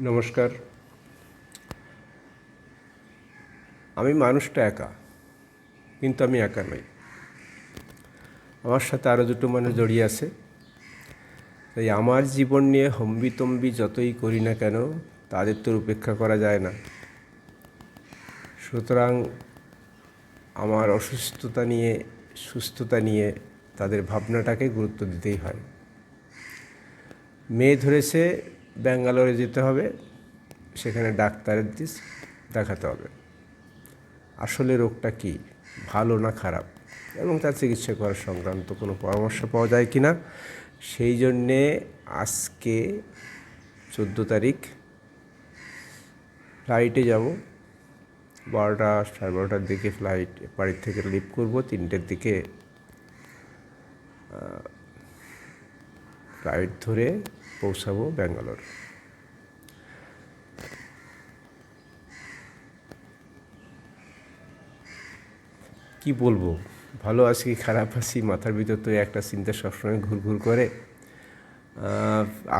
নমস্কার। আমি মানুষটা একা, কিন্তু আমি একা নই। আমার সাথে আরও দুটো মানুষ জড়িয়ে আছে। তাই আমার জীবন নিয়ে হম্বিতম্বি যতই করি না কেন, তাদের তো উপেক্ষা করা যায় না। সুতরাং আমার অসুস্থতা নিয়ে, সুস্থতা নিয়ে তাদের ভাবনাটাকে গুরুত্ব দিতেই হয়। মেয়ে ধরেছে ব্যাঙ্গালোরে যেতে হবে, সেখানে ডাক্তারের দিস, দেখাতে হবে। আসলে রোগটা কি? ভালো না খারাপ? এবং তার চিকিৎসা করার সংক্রান্ত কোনো পরামর্শ পাওয়া যায় কি না? সেই জন্যে আজকে চোদ্দ তারিখ, ফ্লাইটে যাব। বারোটা, সাড়ে বারোটার দিকে ফ্লাইট বাড়ির থেকে লিভ করব, তিনটের দিকে ফ্লাইট ধরে পৌঁছাবো ব্যাঙ্গালোর। কি বলব? ভালো আছি, খারাপ আছি, মাথার ভিতর তো একটা চিন্তা সবসময় ঘুরঘুর করে।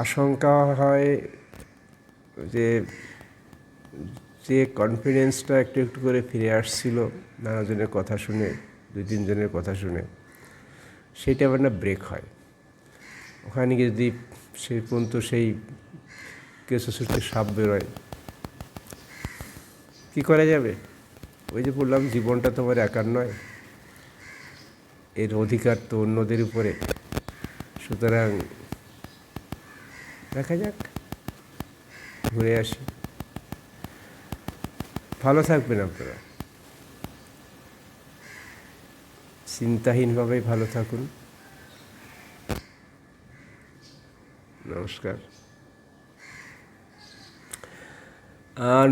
আশঙ্কা হয় যে যে কনফিডেন্সটা একটু একটু করে ফিরে আসছিল নানাজনের কথা শুনে, দুই তিনজনের কথা শুনে, সেটা আবার না ব্রেক হয়। ওখানে গিয়ে যদি সেই পর্যন্ত সেই কেঁচো সুটে সাপ বেরোয়। কী করা যাবে? ওই যে বললাম, জীবনটা তোমার একার নয়। এর অধিকার তো অন্যদের উপরে। সুতরাং দেখা যাক, ঘুরে আসি। ভালো থাকবেন আপনারা। চিন্তাহীনভাবেই ভালো থাকুন। নমস্কার।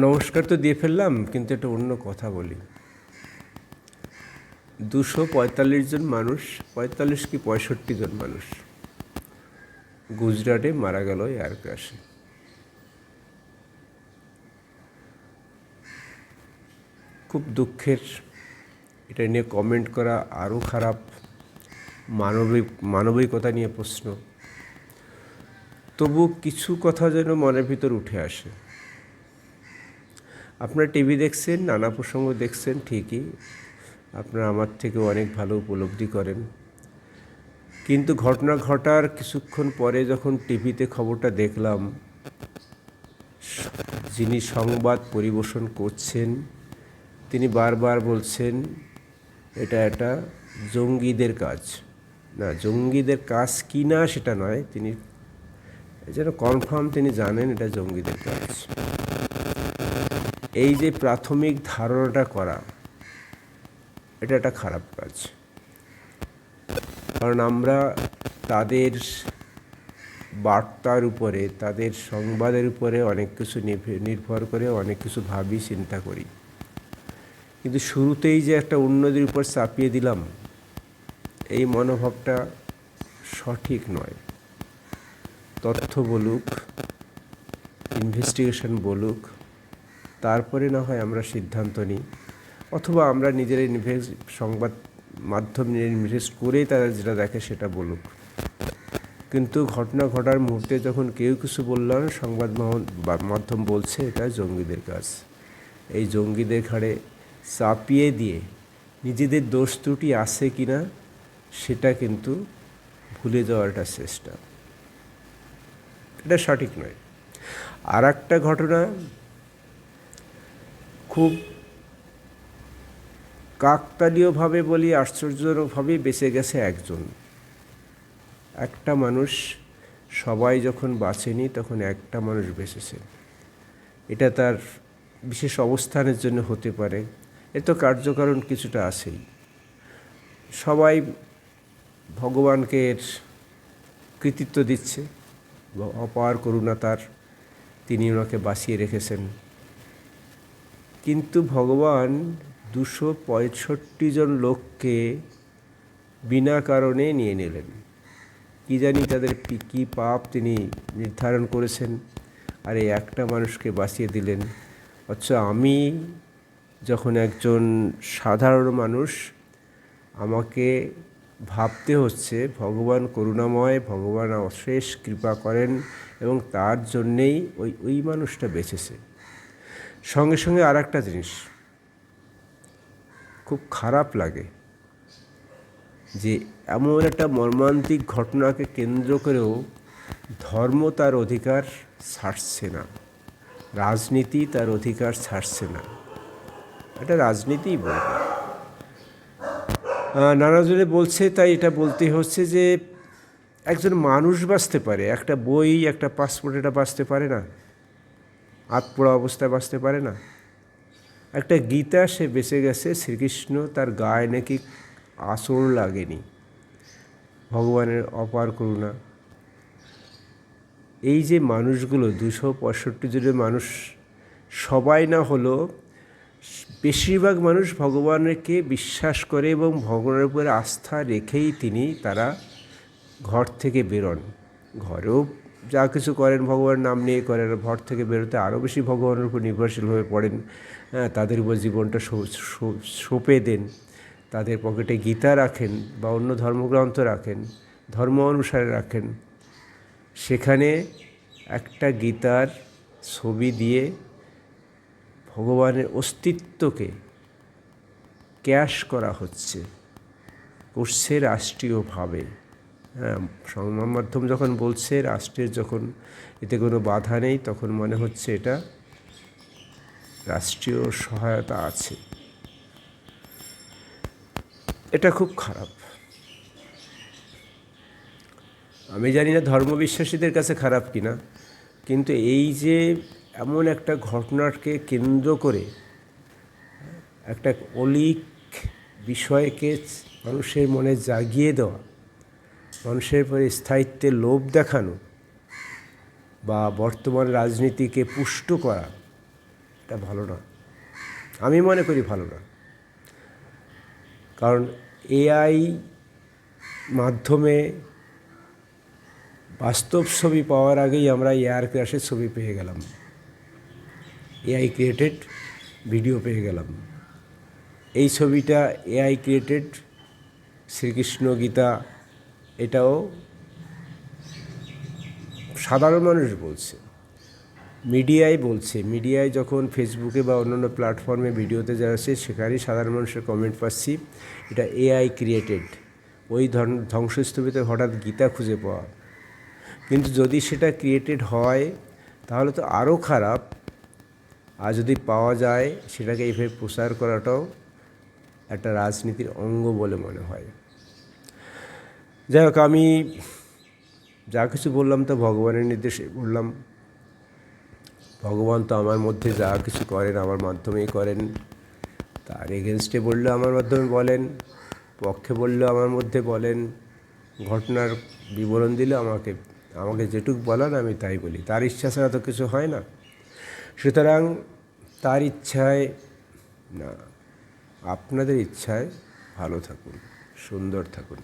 নমস্কার তো দিয়ে ফেললাম, কিন্তু একটা অন্য কথা বলি। দুশো পঁয়তাল্লিশ জন মানুষ, পঁয়তাল্লিশ কি পঁয়ষট্টি জন মানুষ গুজরাটে মারা গেল এয়ার ক্রাশে খুব দুঃখের, এটা নিয়ে কমেন্ট করা আরও খারাপ, মানবিক, মানবিকতা নিয়ে প্রশ্ন। তবু কিছু কথা যেন মনের ভিতর উঠে আসে। আপনারা টিভি দেখছেন, নানা প্রসঙ্গ দেখছেন, ঠিকই। আপনারা আমার থেকে অনেক ভালো উপলব্ধি করেন। কিন্তু ঘটনা ঘটার কিছুক্ষণ পরে যখন টিভিতে খবরটা দেখলাম, যিনি সংবাদ পরিবেশন করছেন, তিনি বারবার বলছেন, এটা একটা জঙ্গিদের কাজ। না, জঙ্গিদের কাজ কি না সেটা নয়, তিনি যেন কনফার্ম তিনি জানেন এটা জঙ্গিদের কাজ। এই যে প্রাথমিক ধারণাটা করা, এটা একটা খারাপ কাজ। কারণ আমরা তাদের বার্তার উপরে, তাদের সংবাদের উপরে অনেক কিছু নির্ভ- নির্ভর করে অনেক কিছু ভাবি, চিন্তা করি। কিন্তু শুরুতেই যে একটা উন্নতির উপর চাপিয়ে দিলাম, এই মনোভাবটা সঠিক নয়। তথ্য বলুক ইনভেস্টিগেশন বলুক, তারপরে না হয় আমরা সিদ্ধান্ত নিই, অথবা আমরা নিজেরা ইনভেস্ট সংবাদ মাধ্যম নিয়ে ইনভেস্ট করেই তারা যেটা দেখে সেটা বলুক। কিন্তু ঘটনা ঘটার মুহূর্তে যখন কেউ কিছু বলল না সংবাদ মাধ্যম বলছে, এটা জঙ্গিদের কাজ। এই জঙ্গিদের ঘাড়ে চাপিয়ে দিয়ে নিজেদের দোষ ত্রুটি আছে কি না সেটা কিন্তু ভুলে যাওয়ার একটা চেষ্টা এটা সঠিক নয়। আর একটা ঘটনা খুব কাকতালীয়ভাবে বলি আশ্চর্যজনকভাবে বেঁচে গেছে একজন। একটা মানুষ সবাই যখন বাঁচেনি, তখন একটা মানুষ বেঁচেছে। এটা তার বিশেষ অবস্থানের জন্য হতে পারে। এ তো কার্যকারণ কিছুটা আছেই। সবাই ভগবানকে কৃতিত্ব দিচ্ছে। ব- অপার করুণা তার তিনি ওনাকে বাঁচিয়ে রেখেছেন। কিন্তু ভগবান দুশো পঁয়ষট্টি জন লোককে বিনা কারণে নিয়ে নিলেন। কি জানি তাদের কী পাপ তিনি নির্ধারণ করেছেন আর এই একটা মানুষকে বাঁচিয়ে দিলেন। অথচ আমি যখন একজন সাধারণ মানুষ, আমাকে ভাবতে হচ্ছে, ভগবান করুণাময়, ভগবান অশেষ কৃপা করেন এবং তার জন্যেই ওই ওই মানুষটা বেঁচেছে। সঙ্গে সঙ্গে আর একটা জিনিস, খুব খারাপ লাগে যে এমন একটা মর্মান্তিক ঘটনাকে কেন্দ্র করেও ধর্ম তার অধিকার ছাড়ছে না, রাজনীতি তার অধিকার ছাড়ছে না। এটা রাজনীতিই বলবে। নানাজনে বলছে, তাই এটা বলতে হচ্ছে যে, একজন মানুষ বাঁচতে পারে, একটা বই, একটা পাসপোর্ট এটা বাঁচতে পারে না। আতপোড়া অবস্থায় বাঁচতে পারে না। একটা গীতা, সে বেঁচে গেছে, শ্রীকৃষ্ণ, তার গায়ে নাকি আসর লাগেনি। ভগবানের অপার করুণা। এই যে মানুষগুলো, দুশো পঁয়ষট্টি জনের মানুষ, সবাই না হলো বেশিরভাগ মানুষ ভগবানকে বিশ্বাস করে এবং ভগবানের উপরে আস্থা রেখেই তিনি তারা ঘর থেকে বেরোন। ঘরেও যা কিছু করেন ভগবানের নাম নিয়ে করেন, ঘর থেকে বেরোতে আরও বেশি ভগবানের উপর নির্ভরশীল হয়ে পড়েন হ্যাঁ তাদের উপর জীবনটা সঁপে দেন, তাদের পকেটে গীতা রাখেন বা অন্য ধর্মগ্রন্থ রাখেন, ধর্ম অনুসারে রাখেন। সেখানে একটা গীতার ছবি দিয়ে ভগবানের অস্তিত্বকে ক্যাশ করা হচ্ছে করছে রাষ্ট্রীয়ভাবে হ্যাঁ সংবাদ মাধ্যম যখন বলছে, রাষ্ট্রের যখন এতে কোনো বাধা নেই, তখন মনে হচ্ছে এটা রাষ্ট্রীয় সহায়তা আছে। এটা খুব খারাপ। আমি জানি না ধর্মবিশ্বাসীদের কাছে খারাপ কিনা, কিন্তু এই যে এমন একটা ঘটনাকে কেন্দ্র করে একটা অলিক বিষয়কে মানুষের মনে জাগিয়ে দেওয়া, মানুষের পরে স্থায়িত্বের লোভ দেখানো বা বর্তমান রাজনীতিকে পুষ্ট করা, এটা ভালো না। আমি মনে করি ভালো না। কারণ এআই মাধ্যমে বাস্তব ছবি পাওয়ার আগেই আমরা এয়ার ক্র্যাশের ছবি পেয়ে গেলাম। এআই ক্রিয়েটেড ভিডিও পেয়ে গেলাম। এই ছবিটা এআই ক্রিয়েটেড শ্রীকৃষ্ণ গীতা, এটাও সাধারণ মানুষ বলছে। মিডিয়ায় বলছে। মিডিয়ায় যখন ফেসবুকে বা অন্যান্য প্ল্যাটফর্মে ভিডিওতে যারা আছে সেখানেই সাধারণ মানুষের কমেন্ট পাচ্ছি, এটা এআই ক্রিয়েটেড ওই ধ্বংসস্তূপিতে হঠাৎ গীতা খুঁজে পাওয়া। কিন্তু যদি সেটা ক্রিয়েটেড হয়, তাহলে তো আরও খারাপ। আর যদি পাওয়া যায়, সেটাকে এইভাবে প্রচার করাটাও একটা রাজনীতির অঙ্গ বলে মনে হয়। যাই হোক, আমি যা কিছু বললাম তো ভগবানের নির্দেশে বললাম। ভগবান তো আমার মধ্যে যা কিছু করেন, আমার মাধ্যমেই করেন। তার এগেনস্টে বললেও আমার মাধ্যমে বলেন, পক্ষে বললেও আমার মধ্যে বলেন, ঘটনার বিবরণ দিলে আমাকে আমাকে যেটুক বলান আমি তাই বলি। তার ইচ্ছা ছাড়া তো কিছু হয় না। সুতরাং তার ইচ্ছায় না আপনাদের ইচ্ছায় ভালো থাকুন সুন্দর থাকুন।